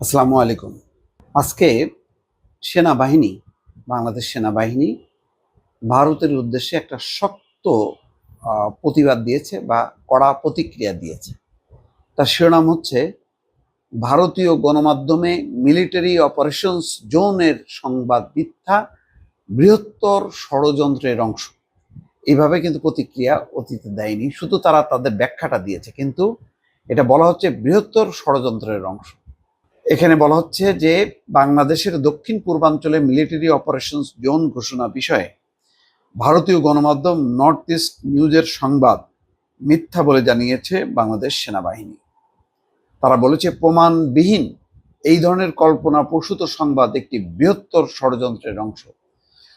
আসসালামু আলাইকুম। আজকে সেনাবাহিনী, বাংলাদেশ সেনাবাহিনী ভারতের উদ্দেশ্যে একটা শক্ত প্রতিবাদ দিয়েছে বা কড়া প্রতিক্রিয়া দিয়েছে। তার শিরোনাম হচ্ছে, ভারতীয় গণমাধ্যমে মিলিটারি অপারেশনস জোনের সংবাদ মিথ্যা, বৃহত্তর ষড়যন্ত্রের অংশ। এইভাবে কিন্তু প্রতিক্রিয়া অতীতে দেয়নি, শুধু তারা তাদের ব্যাখ্যাটা দিয়েছে, কিন্তু এটা বলা হচ্ছে বৃহত্তর ষড়যন্ত্রের অংশ। এখানে বলা হচ্ছে যে বাংলাদেশের দক্ষিণ পূর্বাঞ্চলে মিলিটারি অপারেশনস জোন ঘোষণা বিষয়ে ভারতীয় গণমাধ্যম নর্থ ইস্ট নিউজের সংবাদ মিথ্যা বলে জানিয়েছে বাংলাদেশ সেনাবাহিনী। তারা বলেছে, প্রমাণবিহীন এই ধরনের কল্পনা প্রসূত সংবাদ একটি বৃহত্তর ষড়যন্ত্রের অংশ।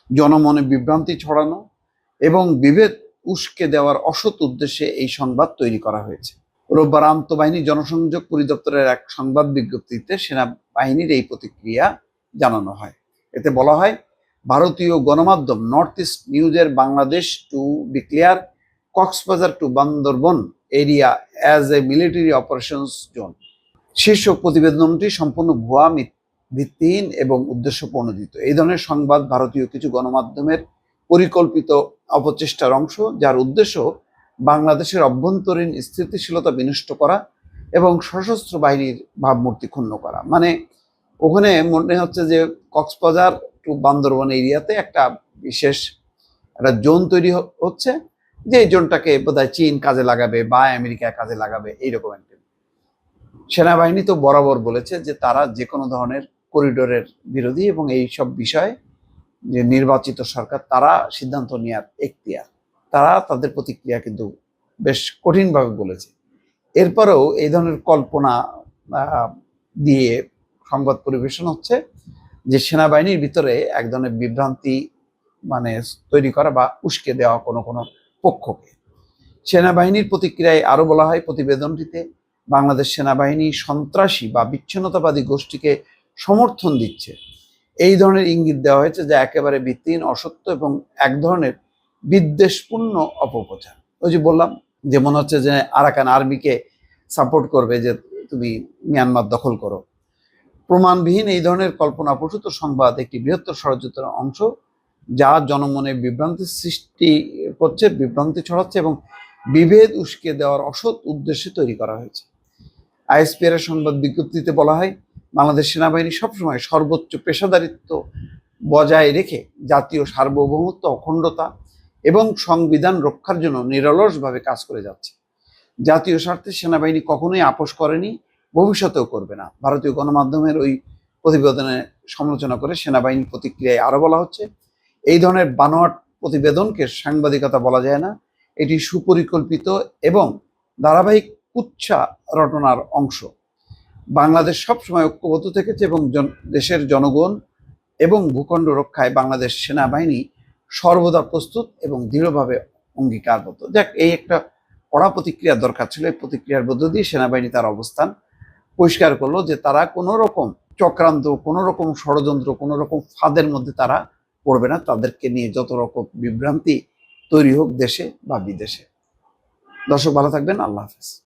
জনমনে বিভ্রান্তি ছড়ানো এবং বিভেদ উস্কে দেওয়ার অসৎ উদ্দেশ্যে এই সংবাদ তৈরি করা হয়েছে। রোববার আন্তঃবাহিনী জনসংযোগ পরিদপ্তরের এক সংবাদ বিজ্ঞপ্তিতে সেনাবাহিনীর এই প্রতিক্রিয়া জানানো হয়। এতে বলা হয়, ভারতীয় গণমাধ্যম নর্থ ইস্ট নিউজের Bangladesh to declare Cox's Bazar to Bandarban area as a military operations zone শীর্ষক প্রতিবেদনটি সম্পূর্ণ ভুয়া ভিত্তিহীন এবং উদ্দেশ্য প্রণোদিত এই ধরনের সংবাদ ভারতীয় কিছু গণমাধ্যমের পরিকল্পিত অপচেষ্টার অংশ, যার উদ্দেশ্য বাংলাদেশের অভ্যন্তরীণ স্থিতিশীলতা বিনষ্ট করা এবং সশস্ত্র বাহিনীর ভাবমূর্তি ক্ষুণ্ণ করা। মানে ওখানে মনে হচ্ছে যে কক্সবাজার টু বান্দরবন এরিয়াতে একটা বিশেষ একটা জোন তৈরি হচ্ছে, যে জোনটাকে বোধহয় চীন কাজে লাগাবে বা আমেরিকা কাজে লাগাবে, এইরকম একটা। সেনাবাহিনী তো বরাবর বলেছে যে তারা যে কোনো ধরনের করিডোরের বিরোধী এবং এই সব বিষয়ে যে নির্বাচিত সরকার, তারা সিদ্ধান্ত নেওয়ার এখতিয়ার। তারা তাদের প্রতিক্রিয়া কিন্তু বেশ কঠিনভাবে বলেছে। এরপরেও এই ধরনের কল্পনা দিয়ে সংবাদ পরিবেশন হচ্ছে যে সেনাবাহিনীর ভিতরে এক ধরনের বিভ্রান্তি মানে তৈরি করা বা উস্কে দেওয়া কোনো কোনো পক্ষকে। সেনাবাহিনীর প্রতিক্রিয়ায় আরও বলা হয় প্রতিবেদনটিতে বাংলাদেশ সেনাবাহিনী সন্ত্রাসী বা বিচ্ছিন্নতাবাদী গোষ্ঠীকে সমর্থন দিচ্ছে। এই ধরনের ইঙ্গিত দেওয়া হয়েছে যা একেবারে ভিত্তিহীন অসত্য এবং এক ধরনের বিদ্বেষপূর্ণ অপপ্রচার। ওই যে বললাম, যে মনে হচ্ছে যে আরাকান আর্মিকে সাপোর্ট করবে যে তুমি মিয়ানমার দখল করো। প্রমাণবিহীন এই ধরনের কল্পনাপ্রসূত সংবাদ একটি বৃহত্তর ষড়যন্ত্রের অংশ, যা জনমনে বিভ্রান্তি সৃষ্টি করছে, বিভ্রান্তি ছড়াচ্ছে এবং বিভেদ উস্কে দেওয়ার অসৎ উদ্দেশ্যে তৈরি করা হয়েছে। আইএসপিআর এর সংবাদ বিজ্ঞপ্তিতে বলা হয়, বাংলাদেশ সেনাবাহিনী সবসময় সর্বোচ্চ পেশাদারিত্ব বজায় রেখে জাতীয় সার্বভৌমত্ব, অখণ্ডতা এবং সংবিধান রক্ষার জন্য নিরলসভাবে কাজ করে যাচ্ছে। জাতীয় স্বার্থে সেনাবাহিনী কখনোই আপোষ করেনি, ভবিষ্যতেও করবে না। ভারতীয় গণমাধ্যমের ওই প্রতিবেদনে সমালোচনা করে সেনাবাহিনীর প্রতিক্রিয়ায় আরও বলা হচ্ছে, এই ধরনের বানোয়াট প্রতিবেদনকে সাংবাদিকতা বলা যায় না। এটি সুপরিকল্পিত এবং ধারাবাহিক কুচ্ছা রটনার অংশ। বাংলাদেশ সবসময় ঐক্যবদ্ধ থেকেছে এবং দেশের জনগণ এবং ভূখণ্ড রক্ষায় বাংলাদেশ সেনাবাহিনী সর্বদা প্রস্তুত এবং দৃঢ়ভাবে অঙ্গীকারবদ্ধ। দেখ, এই একটা কড়া প্রতিক্রিয়ার দরকার ছিল, এই প্রতিক্রিয়ার মধ্য দিয়ে সেনাবাহিনী তার অবস্থান পরিষ্কার করল যে তারা কোনো রকম চক্রান্ত, কোনো রকম ষড়যন্ত্র, কোনো রকম ফাঁদের মধ্যে তারা পড়বে না। তাদেরকে নিয়ে যত রকম বিভ্রান্তি তৈরি হোক দেশে বা বিদেশে। দর্শক, ভালো থাকবেন। আল্লাহ হাফেজ।